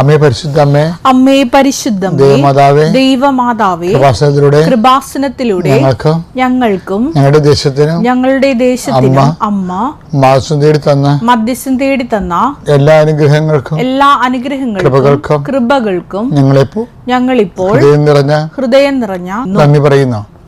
അമ്മേ പരിശുദ്ധ അമ്മേ അമ്മേ ദൈവമാതാവേ ദേവമാതാവേ കൃപാസനത്തിലൂടെ കൃപാസനത്തിലൂടെ ഞങ്ങൾക്കും ഞങ്ങൾക്കും ഞങ്ങളുടെ ദേശത്തിനും ഞങ്ങളുടെ ദേശത്തിനും അമ്മ മാസം തേടി തന്ന മധ്യസ്ഥം തേടി തന്ന എല്ലാ അനുഗ്രഹങ്ങൾക്കും എല്ലാ അനുഗ്രഹങ്ങൾക്കും കൃപകൾക്കും കൃപകൾക്കും ഞങ്ങളിപ്പോ ഞങ്ങളിപ്പോൾ ഹൃദയം നിറഞ്ഞ ഹൃദയം നിറഞ്ഞ നന്ദി പറയുന്നു.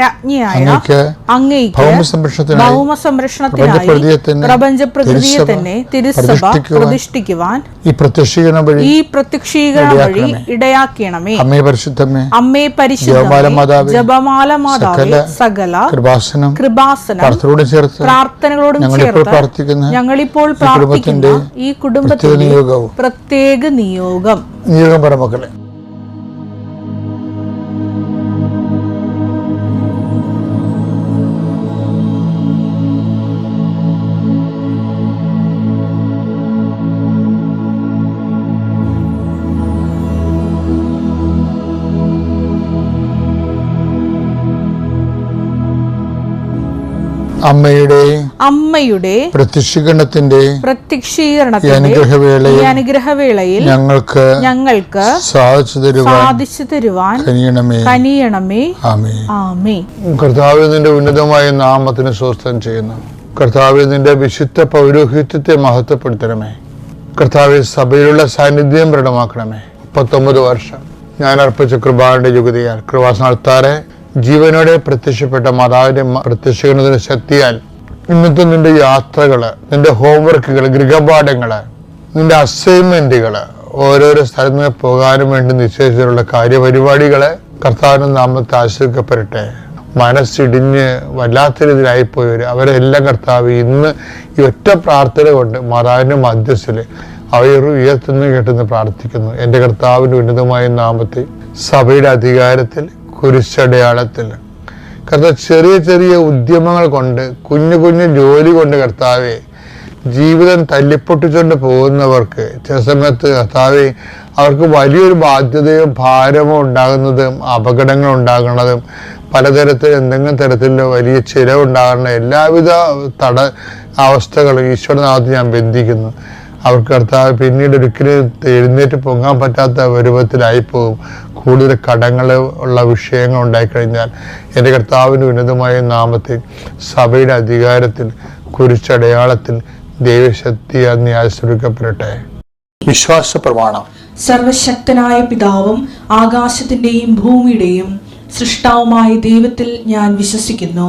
രാജ്ഞിയായ അങ്ങയ്ക്ക് ഭൗമ സംരക്ഷണത്തിനായി പ്രപഞ്ച പ്രകൃതിയെ തന്നെ തിരുസഭ പ്രതിഷ്ഠിക്കുവാൻ ഈ പ്രത്യക്ഷീകരണം വഴി ഈ പ്രത്യക്ഷീകരണം വഴി ഇടയാക്കണമേ. അമ്മേ പരിശുദ്ധമ്മേ അമ്മേ പരിശുദ്ധ ജപമാല മാതാവേ, സകല കൃപാസനം. കൃപാസനം. പ്രാർത്ഥനയോട് ചേർത്ത് പ്രാർത്ഥനകളോടും ഞങ്ങളിപ്പോൾ ചേർത്ത് പ്രാർത്ഥിക്കുന്ന ഞങ്ങളിപ്പോൾ പ്രാർത്ഥിക്കുന്ന ഈ കുടുംബത്തിന്റെ പ്രത്യേക നിയോഗം. നിയോഗം പറ മക്കളെ. അമ്മയുടെ അമ്മയുടെ പ്രത്യക്ഷീകരണത്തിന്റെ പ്രത്യക്ഷീകരണത്തിന്റെ അനുഗ്രഹവേളയിൽ അനുഗ്രഹവേളയിൽ ഞങ്ങൾക്ക് ഞങ്ങൾക്ക് സാധിച്ചു തരുവാൻ സാധിച്ചു തരുവാൻ കനിയണമേ. കനിയണമേ. ആമേ ആമേ കർത്താവ് നിന്റെ ഉന്നതമായ നാമത്തിന് സ്വസ്ഥം ചെയ്യുന്നു. കർത്താവ് നിന്റെ വിശുദ്ധ പൗരോഹിത്യത്തെ മഹത്വപ്പെടുത്തണമേ. കർത്താവ് സഭയിലുള്ള സാന്നിധ്യം പ്രകടമാക്കണമേ മുപ്പത്തൊമ്പത് വർഷം ഞാൻ അർപ്പിച്ച കൃപാന്റെ യുഗതിയാൽ. കൃപാസനത്താറെ ജീവനോടെ പ്രത്യക്ഷപ്പെട്ട മാതാവിന്റെ പ്രത്യക്ഷിക്കുന്നതിന് ശക്തിയാൽ ഇന്നത്തെ നിന്റെ യാത്രകൾ നിന്റെ ഹോംവർക്കുകൾ ഗൃഹപാഠങ്ങൾ നിന്റെ അസൈൻമെന്റുകൾ ഓരോരോ സ്ഥലത്ത് പോകാനും വേണ്ടി നിശ്ചയിച്ചിട്ടുള്ള കാര്യപരിപാടികളെ കർത്താവിന്റെ നാമത്തെ ആശ്രയിക്കപ്പെടട്ടെ മനസ്സിടിഞ്ഞ് വല്ലാത്ത രീതിയിലായിപ്പോയവർ അവരെല്ലാം കർത്താവ് ഇന്ന് ഈ ഒറ്റ പ്രാർത്ഥന കൊണ്ട് മാതാവിന്റെ മധ്യസ്ഥൽ അവയൊരു ഉയർത്തുന്നു കേട്ടെന്ന് പ്രാർത്ഥിക്കുന്നു. എന്റെ കർത്താവിന്റെ ഉന്നതമായ നാമത്തെ സഭയുടെ അധികാരത്തിൽ കുരിശടയാളത്തിൽ. കർത്താവ് ചെറിയ ചെറിയ ഉദ്യമങ്ങൾ കൊണ്ട് കുഞ്ഞു കുഞ്ഞു ജോലി കൊണ്ട് കർത്താവെ ജീവിതം തല്ലിപ്പൊട്ടിച്ചുകൊണ്ട് പോകുന്നവർക്ക് ചില സമയത്ത് കർത്താവെ അവർക്ക് വലിയൊരു ബാധ്യതയും ഭാരമോ ഉണ്ടാകുന്നതും അപകടങ്ങൾ ഉണ്ടാകുന്നതും പലതരത്തിൽ എന്തെങ്കിലും തരത്തിലുള്ള വലിയ ചിലവുണ്ടാകുന്ന എല്ലാവിധ തട അവസ്ഥകളും ഈശ്വരനാഥത്ത് ഞാൻ ബന്ധിക്കുന്നു. അവർക്ക് കർത്താവ് പിന്നീട് ഒരിക്കലും എഴുന്നേറ്റ് പൊങ്ങാൻ പറ്റാത്ത രൂപത്തിലായി പോകും. കൂടുതൽ കടങ്ങൾ ഉള്ള വിഷയങ്ങൾ ഉണ്ടായിക്കഴിഞ്ഞാൽ എന്റെ കർത്താവിന്റെ ഉന്നതമായ നാമത്തിൽ സഭയുടെ അധികാരത്തിൽ കുരിച്ചടയാളത്തിൽ ദൈവശക്തിയാൽ ന്യായസ്വരൂക്കപ്പെടട്ടെ വിശ്വാസ പ്രമാണം. സർവശക്തനായ പിതാവും ആകാശത്തിന്റെയും ഭൂമിയുടെയും സൃഷ്ടാവുമായ ദൈവത്തിൽ ഞാൻ വിശ്വസിക്കുന്നു.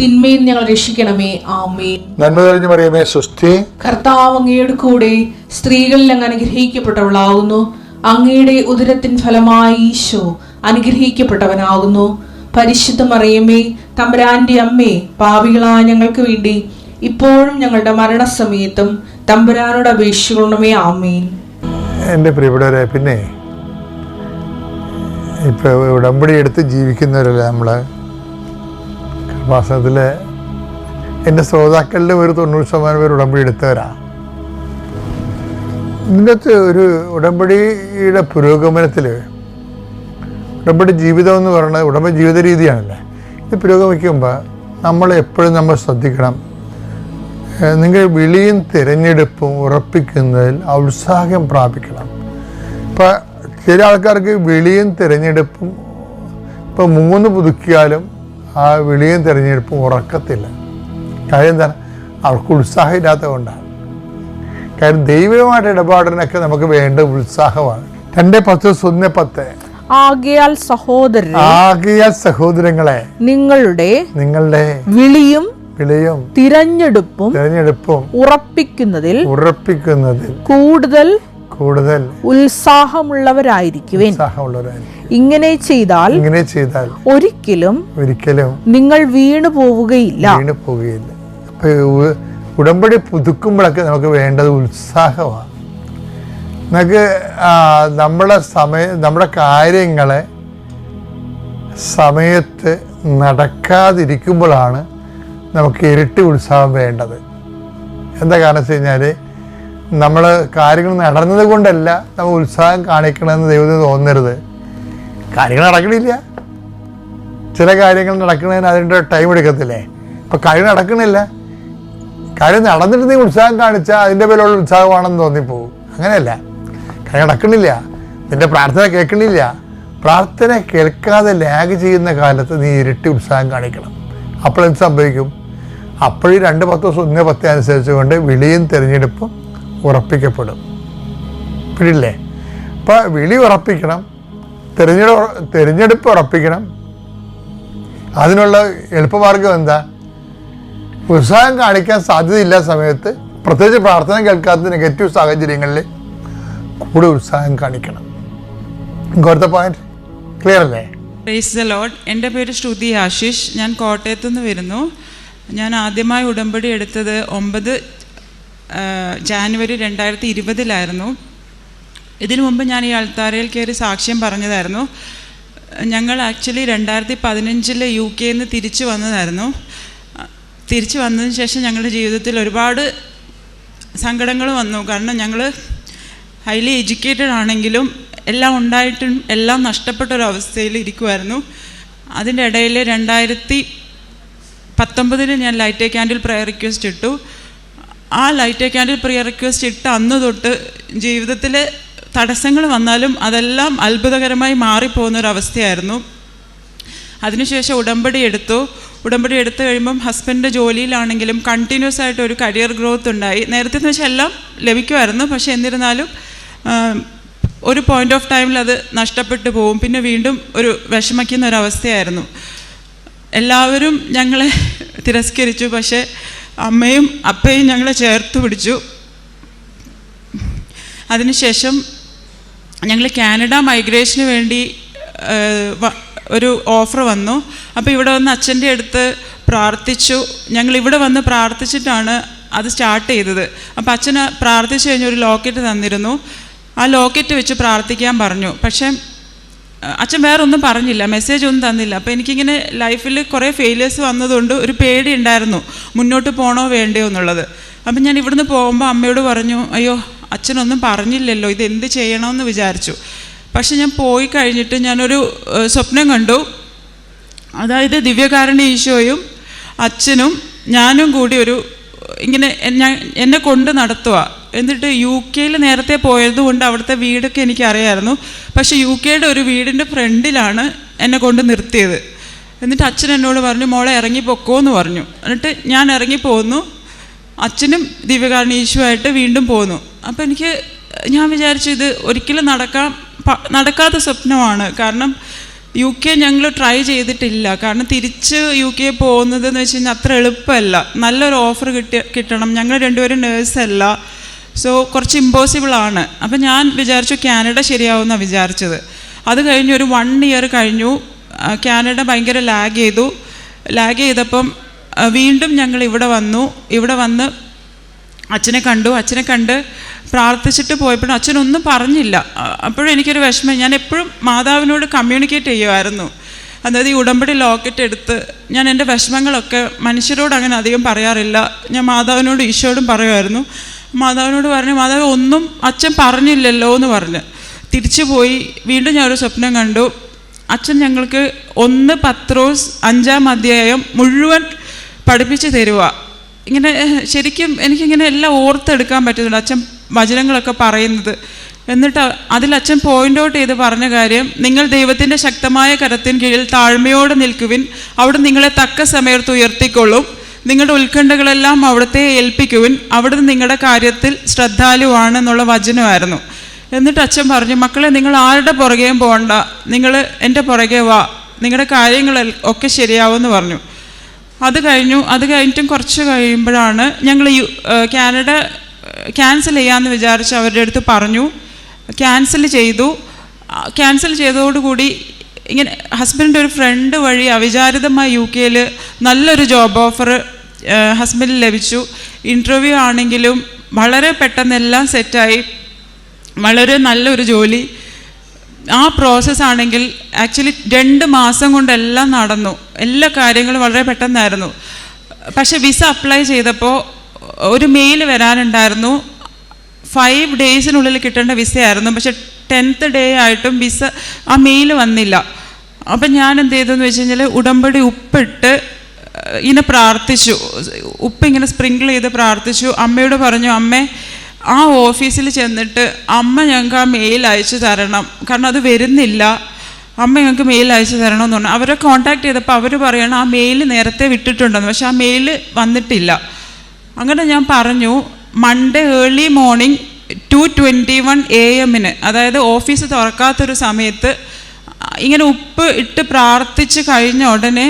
തിന്മയിൽ ഞങ്ങൾ രക്ഷിക്കണമേ. ആമേൻ. നന്മ തെളിഞ്ഞു പറയുമേ സുസ്ഥി കർത്താവ് അങ്ങയുടെ കൂടെ സ്ത്രീകളിൽ അങ്ങ് അനുഗ്രഹിക്കപ്പെട്ടവളാകുന്നു. അങ്ങയുടെ ഉദരത്തിൻ ഫലമായി ഈശോ അനുഗ്രഹിക്കപ്പെട്ടവനാകുന്നു. പരിശുദ്ധ മറിയമ്മേ തമ്പുരാന്റെ അമ്മേ പാവികളായ ഞങ്ങൾക്ക് വേണ്ടി ഇപ്പോഴും ഞങ്ങളുടെ മരണസമയത്തും തമ്പുരാനോട് അപേക്ഷിക്കണമേ. ആമേൻ. എന്റെ പ്രിയപ്പെട്ടവരെ പിന്നെ ഇപ്പോൾ ഉടമ്പടി എടുത്ത് ജീവിക്കുന്നവരല്ല നമ്മൾ കൃപാസനത്തിൽ എന്റെ ശ്രോതാക്കളിൽ ഒരു തൊണ്ണൂറ് ശതമാനം പേര് ഉടമ്പടി എടുത്തവരാണ് ഇതിനകത്ത് ഒരു ഉടമ്പടിയുടെ പുരോഗമനത്തിൽ ഉടമ്പടി ജീവിതം എന്ന് പറയുന്നത് ഉടമ്പടി ജീവിത രീതിയാണല്ലേ? ഇത് പുരോഗമിക്കുമ്പോൾ നമ്മൾ എപ്പോഴും നമ്മൾ ശ്രദ്ധിക്കണം. നിങ്ങൾ വിളിയും തിരഞ്ഞെടുപ്പും ഉറപ്പിക്കുന്നതിൽ ഔത്സാഹം പ്രാപിക്കണം. ഇപ്പം ചില ആൾക്കാർക്ക് വിളിയും തിരഞ്ഞെടുപ്പും ഇപ്പം മൂന്ന് പുതുക്കിയാലും ആ വിളിയും തിരഞ്ഞെടുപ്പും ഉറക്കത്തില്ല. കാര്യം എന്താണ്? അവർക്ക് ഉത്സാഹം ഇല്ലാത്തത് കൊണ്ടാണ്. കാര്യം ദൈവികമായിട്ട് ഇടപാടിനൊക്കെ നമുക്ക് വേണ്ട ഉത്സാഹമാണ്. രണ്ട് പത്ത് സ്വന്ന പത്ത്. ആകയാൽ സഹോദരരെ ആകയാൽ സഹോദരങ്ങളെ നിങ്ങളുടെ നിങ്ങളുടെ വിളിയും വിളിയും തിരഞ്ഞെടുപ്പും തിരഞ്ഞെടുപ്പും ഉറപ്പിക്കുന്നതിൽ ഉറപ്പിക്കുന്നതിൽ കൂടുതൽ കൂടുതൽ ഉത്സാഹമുള്ളവരായിരിക്കുവേ ഇങ്ങനെ ചെയ്താൽ ഇങ്ങനെ ചെയ്താൽ ഒരിക്കലും ഒരിക്കലും നിങ്ങൾ വീണു പോവുകയില്ല വീണു പോവുകയില്ല ഉടമ്പടി പുതുക്കുമ്പോഴൊക്കെ നമുക്ക് വേണ്ടത് ഉത്സാഹമാണ്. നമുക്ക് നമ്മുടെ സമയ നമ്മുടെ കാര്യങ്ങളെ സമയത്ത് നടക്കാതിരിക്കുമ്പോഴാണ് നമുക്ക് ഇരട്ടി ഉത്സാഹം വേണ്ടത്. എന്താ കാരണം വെച്ച് കഴിഞ്ഞാൽ നമ്മൾ കാര്യങ്ങൾ നടന്നത് കൊണ്ടല്ല നമ്മൾ ഉത്സാഹം കാണിക്കണമെന്ന് ദൈവത്തിന് തോന്നരുത്. കാര്യങ്ങൾ നടക്കണില്ല. ചില കാര്യങ്ങൾ നടക്കുന്നതിന് അതിന്റെ ടൈം എടുക്കത്തില്ലേ? ഇപ്പം കാര്യം നടക്കണില്ല. കാര്യം നടന്നിട്ട് നീ ഉത്സാഹം കാണിച്ചാൽ അതിന്റെ പേരുള്ള ഉത്സാഹമാണെന്ന് തോന്നിപ്പോകും അങ്ങനെയല്ല. കാര്യം നടക്കണില്ല. നിന്റെ പ്രാർത്ഥന കേൾക്കണില്ല. പ്രാർത്ഥന കേൾക്കാതെ ലാഗ് ചെയ്യുന്ന കാലത്ത് നീ ഇരട്ടി ഉത്സാഹം കാണിക്കണം. അപ്പോഴെന്ത് സംഭവിക്കും? അപ്പോഴും രണ്ട് പത്ത് ദിവസം ഒന്നേ പത്തേ അനുസരിച്ചുകൊണ്ട് വിളിയും തിരഞ്ഞെടുപ്പും ഉറപ്പിക്കപ്പെടും. പിടില്ലേ അപ്പോൾ വിളി ഉറപ്പിക്കണം തിരഞ്ഞെടു തിരഞ്ഞെടുപ്പ് ഉറപ്പിക്കണം. അതിനുള്ള എളുപ്പമാർഗം എന്താ? ഉത്സാഹം കാണിക്കാൻ സാധ്യതയില്ല സമയത്ത് പ്രത്യേകിച്ച് പ്രാർത്ഥന കേൾക്കാത്ത നെഗറ്റീവ് സാഹചര്യങ്ങളിൽ കൂടെ ഉത്സാഹം കാണിക്കണം. ഇങ്ങോട്ടത്തെ പോയിന്റ് ക്ലിയർ അല്ലേ? പ്രൈസ് ദ ലോഡ് എന്റെ പേര് ശ്രുതി ആശിഷ്. ഞാൻ കോട്ടയത്തു നിന്ന് വരുന്നു. ഞാൻ ആദ്യമായി ഉടമ്പടി എടുത്തത് ഒമ്പത് ജാനുവരി രണ്ടായിരത്തി ഇരുപതിലായിരുന്നു ഇതിനു മുമ്പ് ഞാൻ ഈ അൾത്താരയിൽ കയറി സാക്ഷ്യം പറഞ്ഞതായിരുന്നു. ഞങ്ങൾ ആക്ച്വലി രണ്ടായിരത്തി പതിനഞ്ചിൽ യു കെയിൽ നിന്ന് തിരിച്ചു വന്നതായിരുന്നു. തിരിച്ചു വന്നതിന് ശേഷം ഞങ്ങളുടെ ജീവിതത്തിൽ ഒരുപാട് സങ്കടങ്ങൾ വന്നു. കാരണം ഞങ്ങൾ ഹൈലി എഡ്യൂക്കേറ്റഡ് ആണെങ്കിലും എല്ലാം ഉണ്ടായിട്ടും എല്ലാം നഷ്ടപ്പെട്ട ഒരു അവസ്ഥയിൽ ഇരിക്കുമായിരുന്നു അതിന്റെ ഇടയിൽ രണ്ടായിരത്തി പത്തൊമ്പതിൽ ഞാൻ ലൈറ്റ് ക്യാൻഡിൽ പ്രയർ റിക്വസ്റ്റ് ഇട്ടു. ആ ലൈറ്റ് ക്യാൻഡിൽ പ്രിയർ റിക്വസ്റ്റ് ഇട്ട അന്ന് തൊട്ട് ജീവിതത്തിൽ തടസ്സങ്ങൾ വന്നാലും അതെല്ലാം അത്ഭുതകരമായി മാറിപ്പോകുന്ന ഒരു അവസ്ഥയായിരുന്നു അതിനുശേഷം ഉടമ്പടി എടുത്തു. ഉടമ്പടി എടുത്തു കഴിയുമ്പം ഹസ്ബൻഡ് ജോലിയിലാണെങ്കിലും കണ്ടിന്യൂസ് ആയിട്ട് ഒരു കരിയർ ഗ്രോത്ത് ഉണ്ടായി. നേരത്തെ എന്ന് വെച്ചാൽ എല്ലാം ലഭിക്കുമായിരുന്നു. പക്ഷെ എന്നിരുന്നാലും ഒരു പോയിന്റ് ഓഫ് ടൈമിൽ അത് നഷ്ടപ്പെട്ടു പോകും പിന്നെ വീണ്ടും ഒരു വിഷമിക്കുന്ന ഒരു അവസ്ഥയായിരുന്നു എല്ലാവരും ഞങ്ങളെ തിരസ്കരിച്ചു. പക്ഷേ അമ്മയും അപ്പയും ഞങ്ങളെ ചേർത്ത് പിടിച്ചു. അതിനുശേഷം ഞങ്ങൾ കാനഡ മൈഗ്രേഷന് വേണ്ടി ഒരു ഓഫർ വന്നു. അപ്പോൾ ഇവിടെ വന്ന് അച്ഛന്റെ അടുത്ത് പ്രാർത്ഥിച്ചു. ഞങ്ങൾ ഇവിടെ വന്ന് പ്രാർത്ഥിച്ചിട്ടാണ് അത് സ്റ്റാർട്ട് ചെയ്തത്. അപ്പോൾ അച്ഛന് പ്രാർത്ഥിച്ചു കഴിഞ്ഞ ഒരു ലോക്കറ്റ് തന്നിരുന്നു. ആ ലോക്കറ്റ് വെച്ച് പ്രാർത്ഥിക്കാൻ പറഞ്ഞു. പക്ഷേ അച്ഛൻ വേറെ ഒന്നും പറഞ്ഞില്ല മെസ്സേജ് ഒന്നും തന്നില്ല. അപ്പോൾ എനിക്കിങ്ങനെ ലൈഫിൽ കുറേ ഫെയിലിയേഴ്സ് വന്നതുകൊണ്ട് ഒരു പേടി ഉണ്ടായിരുന്നു മുന്നോട്ട് പോകണോ വേണ്ടയോ എന്നുള്ളത്. അപ്പം ഞാൻ ഇവിടുന്ന് പോകുമ്പോൾ അമ്മയോട് പറഞ്ഞു അയ്യോ അച്ഛനൊന്നും പറഞ്ഞില്ലല്ലോ ഇത് എന്ത് ചെയ്യണമെന്ന് വിചാരിച്ചു. പക്ഷെ ഞാൻ പോയി കഴിഞ്ഞിട്ട് ഞാനൊരു സ്വപ്നം കണ്ടു. അതായത് ദിവ്യകാരുണ്യ ഈശോയും അച്ഛനും ഞാനും കൂടി ഒരു ഇങ്ങനെ എന്നെ കൊണ്ട് നടത്തുക എന്നിട്ട് യു കെയിൽ നേരത്തെ പോയതുകൊണ്ട് അവിടുത്തെ വീടൊക്കെ എനിക്ക് അറിയായിരുന്നു പക്ഷേ യു കെയുടെ ഒരു വീടിന്റെ ഫ്രണ്ടിലാണ് എന്നെ കൊണ്ട് നിർത്തിയത്. എന്നിട്ട് അച്ഛൻ എന്നോട് പറഞ്ഞു മോളെ ഇറങ്ങി എന്ന് പറഞ്ഞു. എന്നിട്ട് ഞാൻ ഇറങ്ങി പോന്നു. അച്ഛനും ദിവ്യകാരണീശുമായിട്ട് വീണ്ടും പോന്നു. അപ്പോൾ എനിക്ക് ഞാൻ വിചാരിച്ചു ഇത് ഒരിക്കലും നടക്കാൻ നടക്കാത്ത സ്വപ്നമാണ്. കാരണം യു കെ ഞങ്ങൾ ട്രൈ ചെയ്തിട്ടില്ല. കാരണം തിരിച്ച് യു കെ പോകുന്നത് എന്ന് വെച്ച് കഴിഞ്ഞാൽ അത്ര എളുപ്പമല്ല. നല്ലൊരു ഓഫർ കിട്ടി കിട്ടണം. ഞങ്ങൾ രണ്ടുപേരും നേഴ്സല്ല. സോ കുറച്ച് ഇമ്പോസിബിൾ ആണ്. അപ്പം ഞാൻ വിചാരിച്ചു കാനഡ ശരിയാവുമെന്നാണ് വിചാരിച്ചത്. അത് കഴിഞ്ഞ് ഒരു വൺ ഇയർ കഴിഞ്ഞു. കാനഡ ഭയങ്കര ലാഗ് ചെയ്തു. ലാഗ് ചെയ്തപ്പം വീണ്ടും ഞങ്ങൾ ഇവിടെ വന്നു. ഇവിടെ വന്ന് അച്ഛനെ കണ്ടു. അച്ഛനെ കണ്ട് പ്രാർത്ഥിച്ചിട്ട് പോയപ്പോഴും അച്ഛനൊന്നും പറഞ്ഞില്ല. അപ്പോഴും എനിക്കൊരു വിഷമം. ഞാൻ എപ്പോഴും മാതാവിനോട് കമ്മ്യൂണിക്കേറ്റ് ചെയ്യുമായിരുന്നു. അതായത് ഈ ഉടമ്പടി ലോക്കറ്റ് എടുത്ത് ഞാൻ എന്റെ വിഷമങ്ങളൊക്കെ മനുഷ്യരോട് അങ്ങനെ അധികം പറയാറില്ല. ഞാൻ മാതാവിനോട് ഈശോയോടും പറയുമായിരുന്നു. മാതാവിനോട് പറഞ്ഞു മാതാവ് ഒന്നും അച്ഛൻ പറഞ്ഞില്ലല്ലോ എന്ന് പറഞ്ഞു. തിരിച്ചു പോയി. വീണ്ടും ഞാൻ ഒരു സ്വപ്നം കണ്ടു. അച്ഛൻ ഞങ്ങൾക്ക് ഒന്ന് പത്രോസ് അഞ്ചാം അധ്യായം മുഴുവൻ പഠിപ്പിച്ച് തരുക ഇങ്ങനെ ശരിക്കും എനിക്കിങ്ങനെ എല്ലാം ഓർത്തെടുക്കാൻ പറ്റുന്നുണ്ട് അച്ഛൻ വചനങ്ങളൊക്കെ പറയുന്നത്. എന്നിട്ട് അതിൽ അച്ഛൻ പോയിന്റ് ഔട്ട് ചെയ്ത് പറഞ്ഞ കാര്യം നിങ്ങൾ ദൈവത്തിന്റെ ശക്തമായ കരത്തിൻ കീഴിൽ താഴ്മയോടെ നിൽക്കുവിൻ. അവിടെ നിങ്ങളെ തക്ക സമയത്ത് ഉയർത്തിക്കൊള്ളും. നിങ്ങളുടെ ഉത്കണ്ഠകളെല്ലാം അവിടുത്തെ ഏൽപ്പിക്കുവിൻ. അവിടുന്ന് നിങ്ങളുടെ കാര്യത്തിൽ ശ്രദ്ധാലുവാണ് എന്നുള്ള വചനമായിരുന്നു. എന്നിട്ട് അച്ഛൻ പറഞ്ഞു മക്കളെ നിങ്ങൾ ആരുടെ പുറകെയും പോകണ്ട നിങ്ങൾ എന്റെ പുറകെ വാ. നിങ്ങളുടെ കാര്യങ്ങൾ ഒക്കെ ശരിയാവുമെന്ന് പറഞ്ഞു. അത് കഴിഞ്ഞു. അത് കഴിഞ്ഞിട്ടും കുറച്ച് കഴിയുമ്പോഴാണ് ഞങ്ങൾ കാനഡ ക്യാൻസൽ ചെയ്യാമെന്ന് വിചാരിച്ച് അവരുടെ അടുത്ത് പറഞ്ഞു. ക്യാൻസൽ ചെയ്തു. ക്യാൻസൽ ചെയ്തതോടുകൂടി ഇങ്ങനെ ഹസ്ബൻഡ് ഒരു ഫ്രണ്ട് വഴി അവിചാരിതമായി യു കെയിൽ നല്ലൊരു ജോബ് ഓഫർ ഹസ്ബൻഡിന് ലഭിച്ചു. ഇന്റർവ്യൂ ആണെങ്കിലും വളരെ പെട്ടെന്ന് എല്ലാം സെറ്റായി വളരെ നല്ലൊരു ജോലി. ആ പ്രോസസ്സ് ആണെങ്കിൽ ആക്ച്വലി രണ്ട് മാസം കൊണ്ടെല്ലാം നടന്നു. എല്ലാ കാര്യങ്ങളും വളരെ പെട്ടെന്നായിരുന്നു. പക്ഷേ വിസ അപ്ലൈ ചെയ്തപ്പോൾ ഒരു മെയിൽ വരാനുണ്ടായിരുന്നു. ഫൈവ് ഡേയ്സിനുള്ളിൽ കിട്ടേണ്ട വിസയായിരുന്നു പക്ഷെ ടെൻത്ത് ഡേ ആയിട്ടും വിസ ആ മെയിൽ വന്നില്ല. അപ്പം ഞാൻ എന്ത് ചെയ്തെന്ന് വെച്ച് കഴിഞ്ഞാൽ ഉടമ്പടി ഉപ്പിട്ട് ഇങ്ങനെ പ്രാർത്ഥിച്ചു. ഉപ്പ് ഇങ്ങനെ സ്പ്രിങ്കിൾ ചെയ്ത് പ്രാർത്ഥിച്ചു. അമ്മയോട് പറഞ്ഞു അമ്മേ ആ ഓഫീസിൽ ചെന്നിട്ട് അമ്മ ഞങ്ങൾക്ക് ആ മെയിൽ അയച്ചു തരണം. കാരണം അത് വരുന്നില്ല. അമ്മ ഞങ്ങൾക്ക് മെയിൽ അയച്ചു തരണം എന്ന് പറഞ്ഞു. അവരെ കോൺടാക്ട് ചെയ്തപ്പോൾ അവർ പറയണം ആ മെയിൽ നേരത്തെ വിട്ടിട്ടുണ്ടെന്ന്. പക്ഷെ ആ മെയിൽ വന്നിട്ടില്ല. അങ്ങനെ ഞാൻ പറഞ്ഞു Monday early morning two twenty one A എമ്മിന് അതായത് ഓഫീസ് തുറക്കാത്തൊരു സമയത്ത് ഇങ്ങനെ ഉപ്പ് ഇട്ട് പ്രാർത്ഥിച്ച് കഴിഞ്ഞ ഉടനെ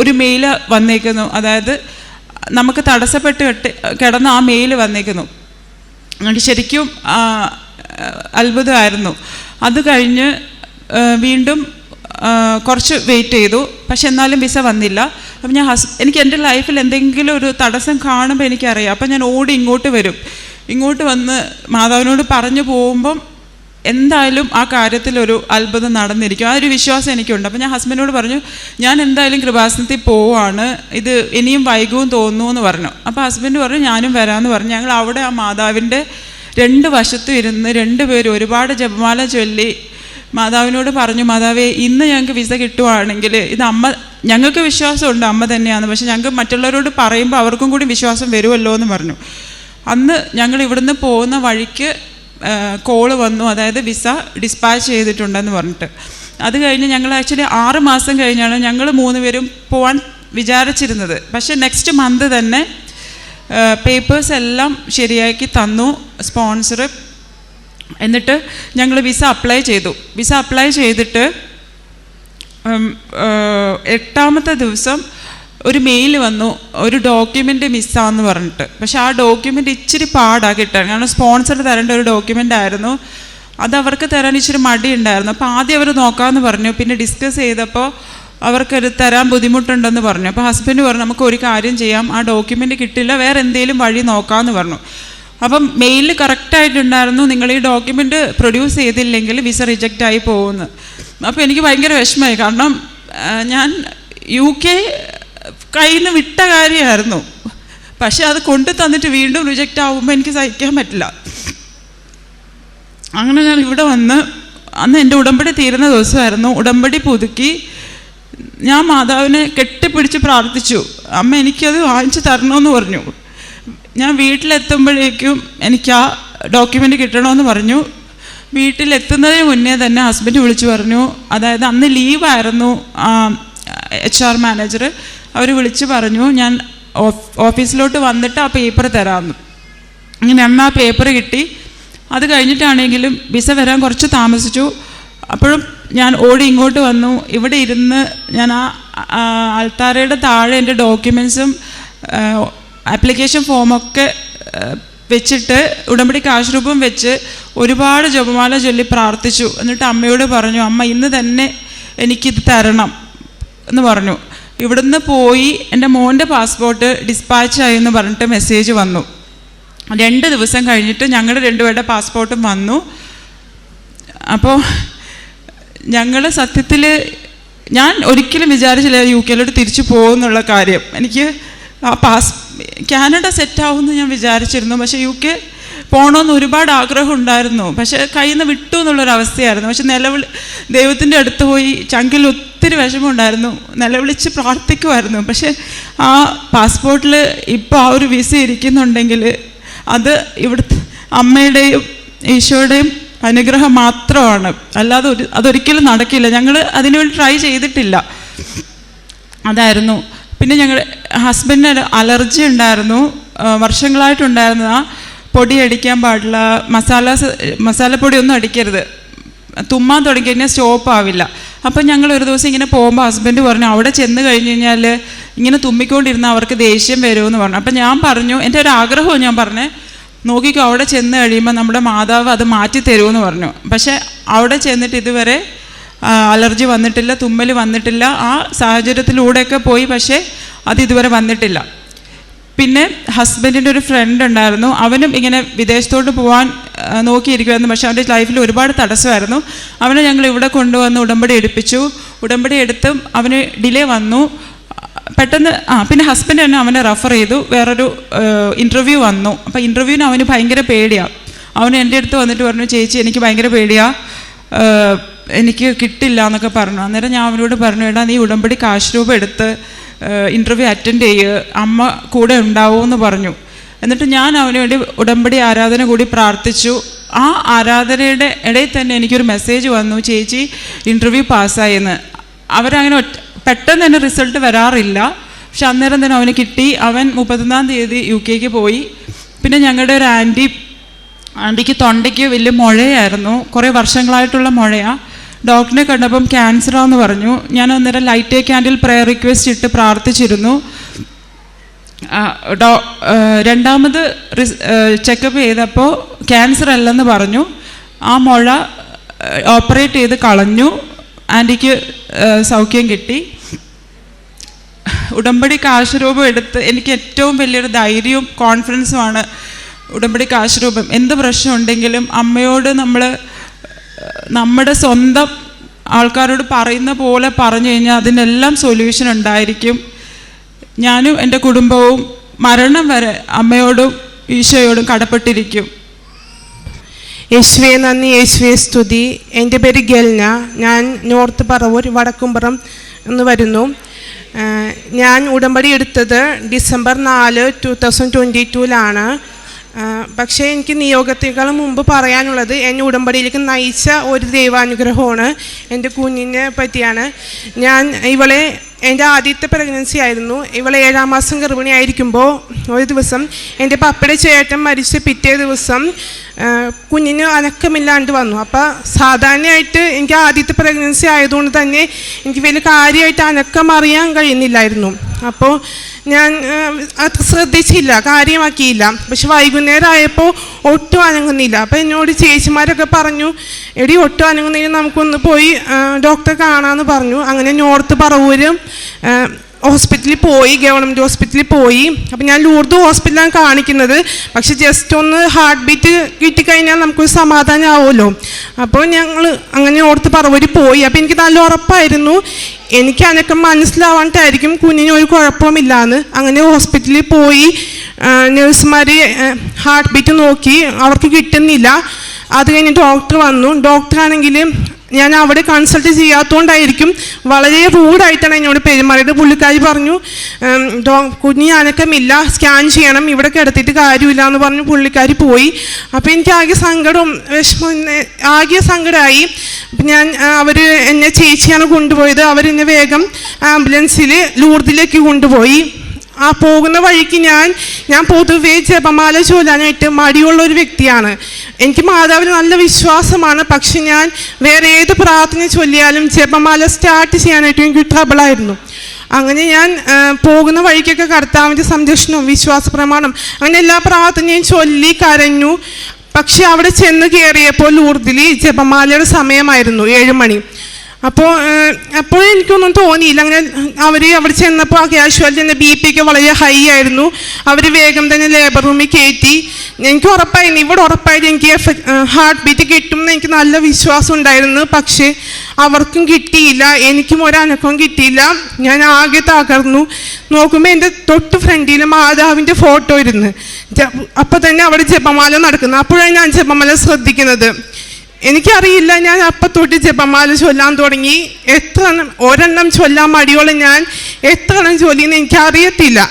ഒരു മെയിൽ വന്നേക്കുന്നു. അതായത് നമുക്ക് തടസ്സപ്പെട്ട് കിടന്ന ആ മെയിൽ വന്നേക്കുന്നു. എനിക്ക് ശരിക്കും അത്ഭുതമായിരുന്നു. അത് കഴിഞ്ഞ് വീണ്ടും കുറച്ച് വെയിറ്റ് ചെയ്തു. പക്ഷെ എന്നാലും വിസ വന്നില്ല. അപ്പം ഞാൻ ഹസ് എനിക്ക് എന്റെ ലൈഫിൽ എന്തെങ്കിലും ഒരു തടസ്സം കാണുമ്പോൾ എനിക്കറിയാം. അപ്പം ഞാൻ ഓടി ഇങ്ങോട്ട് വരും. ഇങ്ങോട്ട് വന്ന് മാതാവിനോട് പറഞ്ഞു പോകുമ്പം എന്തായാലും ആ കാര്യത്തിൽ ഒരു അത്ഭുതം നടന്നിരിക്കും. ആ ഒരു വിശ്വാസം എനിക്കുണ്ട്. അപ്പം ഞാൻ ഹസ്ബൻഡിനോട് പറഞ്ഞു ഞാൻ എന്തായാലും കൃപാസനത്തിൽ പോവാണ്. ഇത് ഇനിയും വൈകുമെന്ന് തോന്നുന്നു എന്ന് പറഞ്ഞു. അപ്പോൾ ഹസ്ബൻഡ് പറഞ്ഞു ഞാനും വരാമെന്ന് പറഞ്ഞു. ഞങ്ങൾ അവിടെ ആ മാതാവിന്റെ രണ്ട് വശത്തും ഇരുന്ന് രണ്ടുപേരും ഒരുപാട് ജപമാല ചൊല്ലി മാതാവിനോട് പറഞ്ഞു മാതാവേ ഇന്ന് ഞങ്ങൾക്ക് വിസ കിട്ടുവാണെങ്കിൽ ഇത് അമ്മ ഞങ്ങൾക്ക് വിശ്വാസമുണ്ട് അമ്മ തന്നെയാണ് പക്ഷെ ഞങ്ങൾക്ക് മറ്റുള്ളവരോട് പറയുമ്പോൾ അവർക്കും കൂടി വിശ്വാസം വരുമല്ലോ എന്ന് പറഞ്ഞു. അന്ന് ഞങ്ങൾ ഇവിടുന്ന് പോകുന്ന വഴിക്ക് കോൾ വന്നു. അതായത് വിസ ഡിസ്പാച്ച് ചെയ്തിട്ടുണ്ടെന്ന് പറഞ്ഞിട്ട്. അത് കഴിഞ്ഞ് ഞങ്ങൾ ആക്ച്വലി ആറ് മാസം കഴിഞ്ഞാണ് ഞങ്ങൾ മൂന്ന് പേരും പോകാൻ വിചാരിച്ചിരുന്നത്. പക്ഷേ നെക്സ്റ്റ് മന്ത് തന്നെ പേപ്പേഴ്സ് എല്ലാം ശരിയാക്കി തന്നു സ്പോൺസർ എന്നിട്ട് ഞങ്ങൾ വിസ അപ്ലൈ ചെയ്തു. വിസ അപ്ലൈ ചെയ്തിട്ട് എട്ടാമത്തെ ദിവസം ഒരു മെയിൽ വന്നു ഒരു ഡോക്യുമെന്റ് മിസ്സാന്ന് പറഞ്ഞിട്ട്. പക്ഷെ ആ ഡോക്യുമെന്റ് ഇച്ചിരി പാടാ കിട്ടാൻ കാരണം സ്പോൺസർ തരേണ്ട ഒരു ഡോക്യുമെന്റ് ആയിരുന്നു. അത് അവർക്ക് തരാൻ ഇച്ചിരി മടി ഉണ്ടായിരുന്നു അപ്പോൾ ആദ്യം അവർ നോക്കാമെന്ന് പറഞ്ഞു. പിന്നെ ഡിസ്കസ് ചെയ്തപ്പോൾ അവർക്കത് തരാൻ ബുദ്ധിമുട്ടുണ്ടെന്ന് പറഞ്ഞു. അപ്പോൾ ഹസ്ബൻഡ് പറഞ്ഞു നമുക്ക് ഒരു കാര്യം ചെയ്യാം. ആ ഡോക്യുമെന്റ് കിട്ടില്ല. വേറെ എന്തെങ്കിലും വഴി നോക്കാമെന്ന് പറഞ്ഞു. അപ്പം മെയിലിൽ കറക്റ്റായിട്ടുണ്ടായിരുന്നു നിങ്ങൾ ഈ ഡോക്യുമെന്റ് പ്രൊഡ്യൂസ് ചെയ്തില്ലെങ്കിൽ വിസ റിജക്റ്റ് ആയി പോകുമെന്ന് അപ്പോൾ എനിക്ക് ഭയങ്കര വിഷമമായി. കാരണം ഞാൻ യു കെ കയ്യിൽ നിന്ന് വിട്ട കാര്യമായിരുന്നു. പക്ഷെ അത് കൊണ്ടു തന്നിട്ട് വീണ്ടും റിജക്റ്റ് ആകുമ്പോൾ എനിക്ക് സഹിക്കാൻ പറ്റില്ല. അങ്ങനെ ഞാൻ ഇവിടെ വന്ന് അന്ന് എന്റെ ഉടമ്പടി തീരുന്ന ദിവസമായിരുന്നു. ഉടമ്പടി പുതുക്കി ഞാൻ മാതാവിനെ കെട്ടിപ്പിടിച്ച് പ്രാർത്ഥിച്ചു. അമ്മ എനിക്കത് വാങ്ങിച്ചു തരണമെന്ന് പറഞ്ഞു. ഞാൻ വീട്ടിലെത്തുമ്പോഴേക്കും എനിക്ക് ആ ഡോക്യുമെന്റ് കിട്ടണമെന്ന് പറഞ്ഞു. വീട്ടിലെത്തുന്നതിന് മുന്നേ തന്നെ ഹസ്ബൻഡ് വിളിച്ചു പറഞ്ഞു. അതായത് അന്ന് ലീവായിരുന്നു എച്ച് ആർ മാനേജർ അവർ വിളിച്ച് പറഞ്ഞു ഞാൻ ഓഫീസിലോട്ട് വന്നിട്ട് ആ പേപ്പർ തരാമെന്ന് അങ്ങനെ അന്ന് ആ പേപ്പർ കിട്ടി. അത് കഴിഞ്ഞിട്ടാണെങ്കിലും വിസ വരാൻ കുറച്ച് താമസിച്ചു. അപ്പോഴും ഞാൻ ഓടി ഇങ്ങോട്ട് വന്നു. ഇവിടെ ഇരുന്ന് ഞാൻ ആ ആൾത്താരയുടെ താഴെ എന്റെ ഡോക്യുമെൻസും ആപ്ലിക്കേഷൻ ഫോമൊക്കെ വെച്ചിട്ട് ഉടമ്പടി കാശ് രൂപം വെച്ച് ഒരുപാട് ജപമാല ചൊല്ലി പ്രാർത്ഥിച്ചു. എന്നിട്ട് അമ്മയോട് പറഞ്ഞു അമ്മ ഇന്ന് തന്നെ എനിക്കിത് തരണം. എന്ന് പറഞ്ഞു. ഇവിടുന്ന് പോയി എന്റെ മോന്റെ പാസ്പോർട്ട് ഡിസ്പാച്ച് ആയി എന്ന് പറഞ്ഞിട്ട് മെസ്സേജ് വന്നു. രണ്ട് ദിവസം കഴിഞ്ഞിട്ട് ഞങ്ങളുടെ രണ്ടുപേരുടെ പാസ്പോർട്ടും വന്നു. അപ്പോൾ ഞങ്ങൾ സത്യത്തിൽ ഞാൻ ഒരിക്കലും വിചാരിച്ചില്ല യു കെയിലോട്ട് തിരിച്ചു പോകുമെന്നുള്ള കാര്യം. എനിക്ക് ആ പാസ് കാനഡ സെറ്റാവുമെന്ന് ഞാൻ വിചാരിച്ചിരുന്നു. പക്ഷേ യു കെ പോകണമെന്ന് ഒരുപാട് ആഗ്രഹം ഉണ്ടായിരുന്നു. പക്ഷേ കയ്യിൽ നിന്ന് വിട്ടു എന്നുള്ളൊരവസ്ഥയായിരുന്നു. പക്ഷെ നിലവിൽ ദൈവത്തിന്റെ അടുത്ത് പോയി ചങ്കിൽ ഒത്തിരി വിഷമമുണ്ടായിരുന്നു. നിലവിളിച്ച് പ്രാർത്ഥിക്കുമായിരുന്നു പക്ഷേ ആ പാസ്പോർട്ടിൽ ഇപ്പോൾ ആ ഒരു വിസ ഇരിക്കുന്നുണ്ടെങ്കിൽ അത് ഇവിടുത്തെ അമ്മയുടെയും ഈശോയുടെയും അനുഗ്രഹം മാത്രമാണ്. അല്ലാതെ ഒരു അതൊരിക്കലും നടക്കില്ല. ഞങ്ങൾ അതിനുവേണ്ടി ട്രൈ ചെയ്തിട്ടില്ല. അതായിരുന്നു. പിന്നെ ഞങ്ങൾ ഹസ്ബൻഡിന് അലർജി ഉണ്ടായിരുന്നു. വർഷങ്ങളായിട്ടുണ്ടായിരുന്ന പൊടി അടിക്കാൻ പാടില്ല. മസാല മസാലപ്പൊടി ഒന്നും അടിക്കരുത്. തുമ്മാൻ തുടങ്ങി കഴിഞ്ഞാൽ സ്റ്റോപ്പ് ആവില്ല. അപ്പം ഞങ്ങൾ ഒരു ദിവസം ഇങ്ങനെ പോകുമ്പോൾ ഹസ്ബൻഡ് പറഞ്ഞു അവിടെ ചെന്ന് കഴിഞ്ഞ് കഴിഞ്ഞാൽ ഇങ്ങനെ തുമ്മിക്കൊണ്ടിരുന്ന അവർക്ക് ദേഷ്യം വരുമെന്ന് പറഞ്ഞു. അപ്പം ഞാൻ പറഞ്ഞു എന്റെ ഒരു ആഗ്രഹവും ഞാൻ പറഞ്ഞേ നോക്കിക്കോ അവിടെ ചെന്ന് കഴിയുമ്പോൾ നമ്മുടെ മാതാവ് അത് മാറ്റി തരുമെന്ന് പറഞ്ഞു. പക്ഷേ അവിടെ ചെന്നിട്ട് ഇതുവരെ അലർജി വന്നിട്ടില്ല തുമ്മൽ വന്നിട്ടില്ല ആ സാഹചര്യത്തിലൂടെയൊക്കെ പോയി പക്ഷേ അത് ഇതുവരെ വന്നിട്ടില്ല. പിന്നെ ഹസ്ബൻഡിന്റെ ഒരു ഫ്രണ്ട് ഉണ്ടായിരുന്നു. അവനും ഇങ്ങനെ വിദേശത്തോട്ട് പോകാൻ നോക്കിയിരിക്കുമായിരുന്നു പക്ഷേ അവന്റെ ലൈഫിൽ ഒരുപാട് തടസ്സമായിരുന്നു. അവനെ ഞങ്ങൾ ഇവിടെ കൊണ്ടുവന്ന് ഉടമ്പടി എടുപ്പിച്ചു. ഉടമ്പടി എടുത്തും അവന് ഡിലേ വന്നു. പെട്ടെന്ന് ആ പിന്നെ ഹസ്ബൻഡ് തന്നെ അവനെ റെഫർ ചെയ്തു. വേറൊരു ഇന്റർവ്യൂ വന്നു. അപ്പോൾ ഇന്റർവ്യൂവിന് അവന് ഭയങ്കര പേടിയാണ് അവൻ എന്റെ അടുത്ത് വന്നിട്ട് പറഞ്ഞു ചേച്ചി എനിക്ക് ഭയങ്കര പേടിയാണ് എനിക്ക് കിട്ടില്ല എന്നൊക്കെ പറഞ്ഞു. അന്നേരം ഞാൻ അവനോട് പറഞ്ഞു എടാ നീ ഉടമ്പടി കാശ് രൂപ എടുത്ത് ഇന്റർവ്യൂ അറ്റൻഡ് ചെയ്യുക അമ്മ കൂടെ ഉണ്ടാവുമെന്ന് പറഞ്ഞു. എന്നിട്ട് ഞാൻ അവന് വേണ്ടി ഉടമ്പടി ആരാധന കൂടി പ്രാർത്ഥിച്ചു. ആ ആരാധനയുടെ ഇടയിൽ തന്നെ എനിക്കൊരു മെസ്സേജ് വന്നു ചേച്ചി ഇന്റർവ്യൂ പാസ്സായെന്ന് അവരങ്ങനെ പെട്ടെന്ന് തന്നെ റിസൾട്ട് വരാറില്ല. പക്ഷെ അന്നേരം തന്നെ അവന് കിട്ടി. അവൻ മുപ്പത്തൊന്നാം തീയതി യു കെക്ക് പോയി. പിന്നെ ഞങ്ങളുടെ ഒരു ആന്റി ആന്റിക്ക് തൊണ്ടയ്ക്ക് വലിയ മുഴയായിരുന്നു. കുറേ വർഷങ്ങളായിട്ടുള്ള മുഴയാണ് ഡോക്ടറിനെ കണ്ടപ്പം ക്യാൻസറാന്ന് പറഞ്ഞു. ഞാൻ അന്നേരം ലൈറ്റ് ക്യാൻഡിൽ പ്രയർ റിക്വസ്റ്റ് ഇട്ട് പ്രാർത്ഥിച്ചിരുന്നു. ഡോ രണ്ടാമത് ചെക്കപ്പ് ചെയ്തപ്പോൾ ക്യാൻസർ അല്ലെന്ന് പറഞ്ഞു. ആ മുഴ ഓപ്പറേറ്റ് ചെയ്ത് കളഞ്ഞു. ആന്റിക്ക് സൗഖ്യം കിട്ടി. ഉടമ്പടി കാശുരൂപം എടുത്ത് എനിക്ക് ഏറ്റവും വലിയൊരു ധൈര്യവും കോൺഫിഡൻസുമാണ് ഉടമ്പടി കാശുരൂപം. എന്ത് പ്രശ്നം ഉണ്ടെങ്കിലും അമ്മയോട് നമ്മൾ നമ്മുടെ സ്വന്തം ആൾക്കാരോട് പറയുന്ന പോലെ പറഞ്ഞു കഴിഞ്ഞാൽ അതിനെല്ലാം സൊല്യൂഷൻ ഉണ്ടായിരിക്കും. ഞാനും എന്റെ കുടുംബവും മരണം വരെ അമ്മയോടും ഈശോയോടും കടപ്പെട്ടിരിക്കും. യേശുവേ നന്ദി. യേശുവെ സ്തുതി. എന്റെ പേര് ഗൽന. ഞാൻ നോർത്ത് പറവൂർ വടക്കുംപുറം എന്ന് വരുന്നു. ഞാൻ ഉടമ്പടി എടുത്തത് ഡിസംബർ നാല് ടു തൗസൻഡ് ട്വന്റി ടൂലാണ് പക്ഷേ എനിക്ക് നിയോഗത്തേക്കാളും മുമ്പ് പറയാനുള്ളത് എന്നെ ഉടമ്പടിയിലേക്ക് നയിച്ച ഒരു ദൈവാനുഗ്രഹമാണ് എന്റെ കുഞ്ഞിനെ പറ്റിയാണ്. ഞാൻ ഇവളെ എന്റെ ആദ്യത്തെ പ്രഗ്നൻസി ആയിരുന്നു. ഇവളെ ഏഴാം മാസം ഗർഭിണിയായിരിക്കുമ്പോൾ ഒരു ദിവസം എന്റെ പപ്പയുടെ ചേട്ടൻ മരിച്ച പിറ്റേ ദിവസം കുഞ്ഞിന് അനക്കമില്ലാണ്ട് വന്നു. അപ്പോൾ സാധാരണയായിട്ട് എനിക്ക് ആദ്യത്തെ പ്രഗ്നൻസി ആയതുകൊണ്ട് തന്നെ എനിക്ക് വലിയ കാര്യമായിട്ട് അനക്കം അറിയാൻ കഴിയുന്നില്ലായിരുന്നു. അപ്പോൾ ഞാൻ അത് ശ്രദ്ധിച്ചില്ല കാര്യമാക്കിയില്ല. പക്ഷെ വൈകുന്നേരം ആയപ്പോൾ ഒട്ടും അനങ്ങുന്നില്ല. അപ്പോൾ എന്നോട് ചേച്ചിമാരൊക്കെ പറഞ്ഞു എടി ഒട്ടും അനങ്ങുന്നില്ല നമുക്കൊന്ന് പോയി ഡോക്ടറെ കാണാമെന്ന് പറഞ്ഞു. അങ്ങനെ നോർത്ത് പറവൂര് ഹോസ്പിറ്റലിൽ പോയി ഗവൺമെന്റ് ഹോസ്പിറ്റലിൽ പോയി. അപ്പം ഞാൻ ലൂർദ് ഹോസ്പിറ്റലാണ് കാണിക്കുന്നത്. പക്ഷെ ജസ്റ്റ് ഒന്ന് ഹാർട്ട് ബീറ്റ് കിട്ടിക്കഴിഞ്ഞാൽ നമുക്കൊരു സമാധാനമാവുമല്ലോ അപ്പോൾ ഞങ്ങൾ അങ്ങനെ ഓർത്ത് പറവൂരി പോയി. അപ്പോൾ എനിക്ക് നല്ല ഉറപ്പായിരുന്നു. എനിക്ക് അതിനൊക്കെ മനസ്സിലാവാണ്ടായിരിക്കും. കുഞ്ഞിന് ഒരു കുഴപ്പമില്ലാന്ന് അങ്ങനെ ഹോസ്പിറ്റലിൽ പോയി നഴ്സുമാർ ഹാർട്ട് ബീറ്റ് നോക്കി. അവർക്ക് കിട്ടുന്നില്ല. അത് കഴിഞ്ഞ് ഡോക്ടർ വന്നു. ഡോക്ടറാണെങ്കിൽ ഞാൻ അവിടെ കൺസൾട്ട് ചെയ്യാത്തതുകൊണ്ടായിരിക്കും വളരെ റൂഡായിട്ടാണ് എന്നോട് പെരുമാറിയത്. പുള്ളിക്കാരി പറഞ്ഞു ഡോ അനക്കമില്ല സ്കാൻ ചെയ്യണം ഇവിടെ കിടത്തിയിട്ട് കാര്യമില്ല എന്ന് പറഞ്ഞു പുള്ളിക്കാരി പോയി. അപ്പോൾ എനിക്ക് ആകെ സങ്കടം വിഷമം ആകെ സങ്കടമായി. ഞാൻ അവർ എന്നെ ചേച്ചിയാണ് കൊണ്ടുപോയത്. അവരെന്നെ വേഗം ആംബുലൻസിൽ ലൂർദിലേക്ക് കൊണ്ടുപോയി. ആ പോകുന്ന വഴിക്ക് ഞാൻ ഞാൻ പൊതുവേ ജപമാല ചൊല്ലാനായിട്ട് മടിയുള്ള ഒരു വ്യക്തിയാണ്. എനിക്ക് മാതാവിന് നല്ല വിശ്വാസമാണ് പക്ഷെ ഞാൻ വേറെ ഏത് പ്രാർത്ഥന ചൊല്ലിയാലും ജപമാല സ്റ്റാർട്ട് ചെയ്യാനായിട്ട് എനിക്ക് ട്രബിളായിരുന്നു അങ്ങനെ ഞാൻ പോകുന്ന വഴിക്കൊക്കെ കർത്താവിന്റെ സംരക്ഷണവും വിശ്വാസ പ്രമാണം അങ്ങനെ എല്ലാ പ്രാർത്ഥനയും ചൊല്ലി കരഞ്ഞു. പക്ഷെ അവിടെ ചെന്ന് കയറിയപ്പോൾ ഊർദിലി ജപമാലയുടെ സമയമായിരുന്നു ഏഴ് മണി അപ്പോൾ അപ്പോൾ എനിക്കൊന്നും തോന്നിയില്ല. അങ്ങനെ അവർ അവിടെ ചെന്നപ്പോൾ ക്യാഷ്വാലിറ്റി എന്റെ ബി പി ഒക്കെ വളരെ ഹൈ ആയിരുന്നു. അവർ വേഗം തന്നെ ലേബർ റൂമിൽ കയറ്റി എനിക്ക് ഉറപ്പായിരുന്നു ഇവിടെ ഉറപ്പായിട്ട് എനിക്ക് ഹാർട്ട് ബീറ്റ് കിട്ടും എന്ന് എനിക്ക് നല്ല വിശ്വാസം ഉണ്ടായിരുന്നു. പക്ഷേ അവർക്കും കിട്ടിയില്ല. എനിക്കും ഒരനക്കവും കിട്ടിയില്ല. ഞാൻ ആകെ തകർന്നു. നോക്കുമ്പോൾ എന്റെ തൊട്ട് ഫ്രണ്ടിൽ മാതാവിന്റെ ഫോട്ടോ ഇരുന്ന്. അപ്പോൾ തന്നെ അവിടെ ജപമാല നടക്കുന്നു. അപ്പോഴാണ് ഞാൻ ജപമാല ശ്രദ്ധിക്കുന്നത്. എനിക്കറിയില്ല ഞാൻ അപ്പം തൊട്ട് ജപമാല ചൊല്ലാൻ തുടങ്ങി. എത്ര ഒരെണ്ണം ചൊല്ലാൻ മടിയോളം ഞാൻ എത്ര എണ്ണം ചൊല്ലിയെന്ന് എനിക്കറിയത്തില്ല.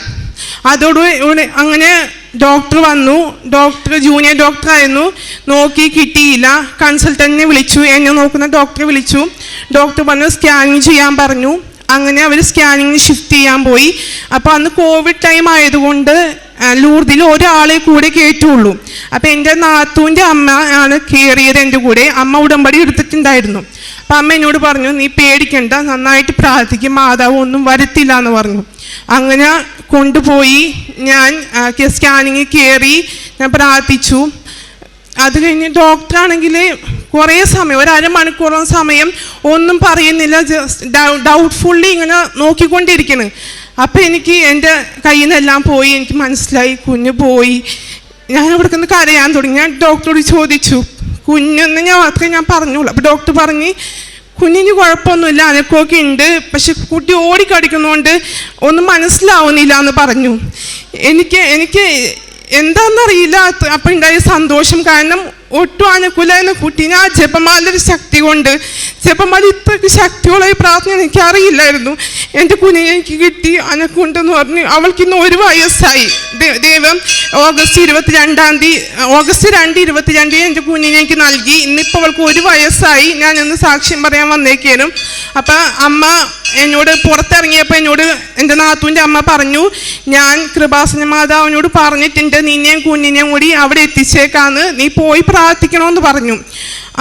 അതോടുകൂടി അങ്ങനെ ഡോക്ടർ വന്നു. ഡോക്ടർ ജൂനിയർ ഡോക്ടറായിരുന്നു നോക്കി കിട്ടിയില്ല. കൺസൾട്ടന്റിനെ വിളിച്ചു. എന്നെ നോക്കുന്ന ഡോക്ടറെ വിളിച്ചു. ഡോക്ടർ പറഞ്ഞു സ്കാനിങ് ചെയ്യാൻ പറഞ്ഞു. അങ്ങനെ അവർ സ്കാനിങ്ങിന് ഷിഫ്റ്റ് ചെയ്യാൻ പോയി. അപ്പോൾ അന്ന് കോവിഡ് ടൈം ആയതുകൊണ്ട് ലൂർദിൽ ഒരാളെ കൂടെ കയറ്റുള്ളൂ അപ്പം എന്റെ നാത്തൂന്റെ അമ്മ ആണ് കയറിയത് എന്റെ കൂടെ. അമ്മ ഉടമ്പടി എടുത്തിട്ടുണ്ടായിരുന്നു. അപ്പം അമ്മ എന്നോട് പറഞ്ഞു നീ പേടിക്കണ്ട നന്നായിട്ട് പ്രാർത്ഥിക്കും മാതാവ് ഒന്നും വരത്തില്ല എന്ന് പറഞ്ഞു. അങ്ങനെ കൊണ്ടുപോയി ഞാൻ സ്കാനിങ്ങിൽ കയറി ഞാൻ പ്രാർത്ഥിച്ചു. അത് കഴിഞ്ഞ് ഡോക്ടറാണെങ്കിൽ കുറേ സമയം ഒരു അരമണിക്കൂറോളം സമയം ഒന്നും പറയുന്നില്ല ജസ്റ്റ് ഡൗട്ട്ഫുള്ളി ഇങ്ങനെ നോക്കിക്കൊണ്ടിരിക്കുന്നു അപ്പം എനിക്ക് എന്റെ കയ്യിൽ നിന്നെല്ലാം പോയി എനിക്ക് മനസ്സിലായി കുഞ്ഞ് പോയി. ഞാൻ അവിടെ നിന്ന് കരയാൻ തുടങ്ങി. ഞാൻ ഡോക്ടറോട് ചോദിച്ചു കുഞ്ഞൊന്നും ഞാൻ മാത്രമേ ഞാൻ പറഞ്ഞുള്ളൂ. അപ്പോൾ ഡോക്ടർ പറഞ്ഞ് കുഞ്ഞിന് കുഴപ്പമൊന്നുമില്ല അനക്കമൊക്കെ ഉണ്ട്. പക്ഷെ കുട്ടി ഓടിക്കടിക്കുന്നതുകൊണ്ട് ഒന്നും മനസ്സിലാവുന്നില്ല എന്ന് പറഞ്ഞു. എനിക്ക് എനിക്ക് എന്താണെന്നറിയില്ല അപ്പം ഉണ്ടായ സന്തോഷം കാരണം ഒട്ടും അനുകൂലമായിരുന്ന കുട്ടീനെ ആ ജപമാലയുടെ ശക്തി കൊണ്ട് ജപമാല ഇത്രയ്ക്ക് ശക്തിയുള്ള ഈ പ്രാർത്ഥന എനിക്ക് അറിയില്ലായിരുന്നു. എന്റെ കുഞ്ഞിനെ എനിക്ക് കിട്ടി അനക്കുണ്ടെന്ന് പറഞ്ഞു അവൾക്ക് ഇന്ന് ഒരു വയസ്സായി. ദൈവം ഓഗസ്റ്റ് ഇരുപത്തിരണ്ടാം തീയതി ഓഗസ്റ്റ് രണ്ട് ഇരുപത്തിരണ്ടിന് എന്റെ കുഞ്ഞിനെ എനിക്ക് നൽകി. ഇന്നിപ്പോൾ അവൾക്ക് ഒരു വയസ്സായി. ഞാൻ ഇന്ന് സാക്ഷ്യം പറയാൻ വന്നേക്കേനും. അപ്പം അമ്മ എന്നോട് പുറത്തിറങ്ങിയപ്പോൾ എന്നോട് എന്റെ നാത്തൂന്റെ അമ്മ പറഞ്ഞു ഞാൻ കൃപാസന മാതാവിനോട് പറഞ്ഞിട്ടുണ്ട്. നിന്നെയും കുഞ്ഞിനെയും കൂടി അവിടെ എത്തിച്ചേക്കാന്ന്. നീ പോയി പ്രാർത്ഥിക്കണമെന്ന് പറഞ്ഞു.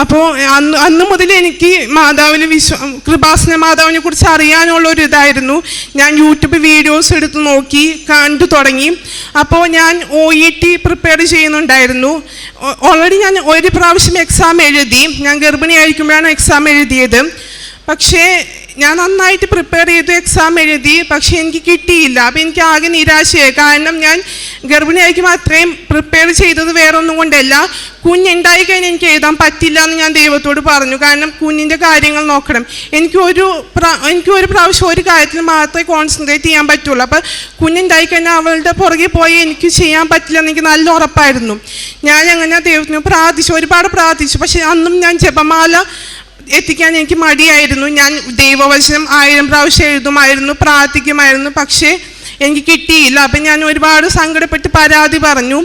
അപ്പോൾ അന്ന് അന്ന് മുതൽ എനിക്ക് മാതാവിന് വിശ്വ കൃപാസന മാതാവിനെ കുറിച്ച് അറിയാനുള്ള ഒരു ഇതായിരുന്നു. ഞാൻ യൂട്യൂബ് വീഡിയോസ് എടുത്ത് നോക്കി കണ്ടു തുടങ്ങി. അപ്പോൾ ഞാൻ ഒ ഇ ടി പ്രിപ്പയർ ചെയ്യുന്നുണ്ടായിരുന്നു. ഓൾറെഡി ഞാൻ ഒരു പ്രാവശ്യം എക്സാം എഴുതി. ഞാൻ ഗർഭിണിയായിരിക്കുമ്പോഴാണ് എക്സാം എഴുതിയത്. പക്ഷേ ഞാൻ നന്നായിട്ട് പ്രിപ്പയർ ചെയ്തു എക്സാം എഴുതി പക്ഷേ എനിക്ക് കിട്ടിയില്ല. അപ്പം എനിക്ക് ആകെ നിരാശയായി. കാരണം ഞാൻ ഗർഭിണിയായിരിക്കും അത്രയും പ്രിപ്പയർ ചെയ്തത് വേറെ ഒന്നും കൊണ്ടല്ല. കുഞ്ഞുണ്ടായി കഴിഞ്ഞാൽ എനിക്ക് എഴുതാൻ പറ്റില്ല എന്ന് ഞാൻ ദൈവത്തോട് പറഞ്ഞു. കാരണം കുഞ്ഞിന്റെ കാര്യങ്ങൾ നോക്കണം. എനിക്ക് ഒരു എനിക്ക് ഒരു പ്രാവശ്യം ഒരു കാര്യത്തിൽ മാത്രമേ കോൺസെൻട്രേറ്റ് ചെയ്യാൻ പറ്റുള്ളൂ. അപ്പം കുഞ്ഞുണ്ടായി കഴിഞ്ഞാൽ അവളുടെ പുറകെ പോയി എനിക്ക് ചെയ്യാൻ പറ്റില്ല എന്ന് എനിക്ക് നല്ല ഉറപ്പായിരുന്നു. ഞാൻ അങ്ങനെ ദൈവത്തിന് പ്രാർത്ഥിച്ചു ഒരുപാട് പ്രാർത്ഥിച്ചു. പക്ഷേ അന്നും ഞാൻ ജപമാല എത്തിക്കാൻ എനിക്ക് മടിയായിരുന്നു. ഞാൻ ദൈവവചനം ആയിരം പ്രാവശ്യം എഴുതുമായിരുന്നു പ്രാർത്ഥിക്കുമായിരുന്നു പക്ഷേ എനിക്ക് കിട്ടിയില്ല. അപ്പം ഞാൻ ഒരുപാട് സങ്കടപ്പെട്ട് പരാതി പറഞ്ഞു.